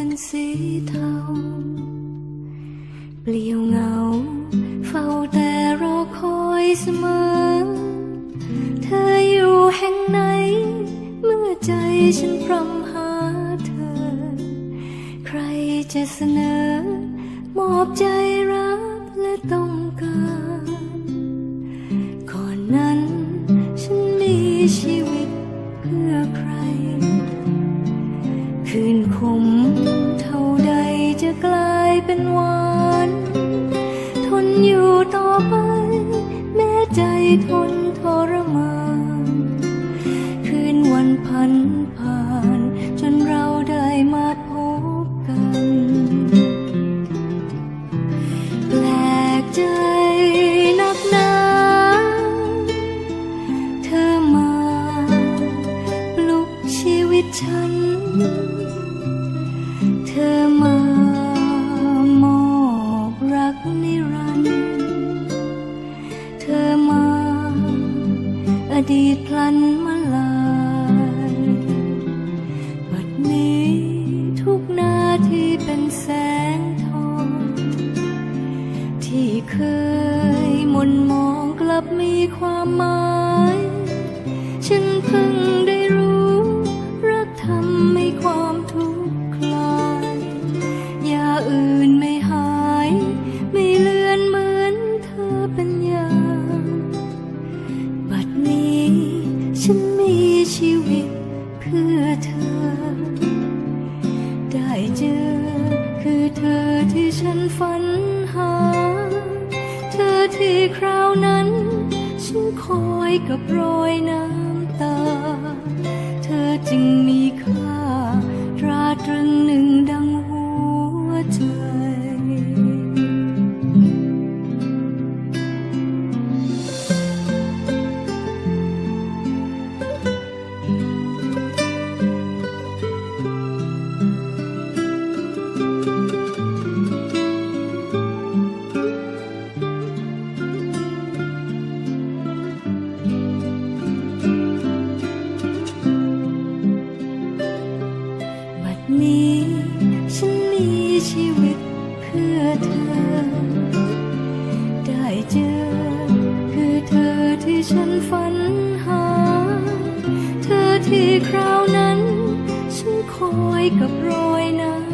เป็นสีเทาเปลี่ยวเหงา เฝ้าแต่รอคอยเสมอ ฉันพรำหาเธอ ใครจะเสนอ มอบใจรักและต้องการก่อนนั้นฉันมีชีวิตเพื่อใคร คืนคมเท่าใดจะกลายเป็นหวานทนอยู่ต่อไป แม้ใจทนทรมาน วิตฉัน เธอมามอบรักนิรันดร์เธอมาอดีตพลันมาลายบัดนี้ทุกนาทีเป็นแสงทอง ที่เคยมนมองกลับมีความหมาย คือเธอ ได้เจอคือเธอที่ฉันฝันหา เธอที่คราวนั้น ฉันคอยกับรอยน้ำ นี้ ฉันมีชีวิตเพื่อเธอ ได้เจอ คือเธอที่ฉันฝันหา เธอที่คราวนั้น ฉันคอยกับรอยน้ำ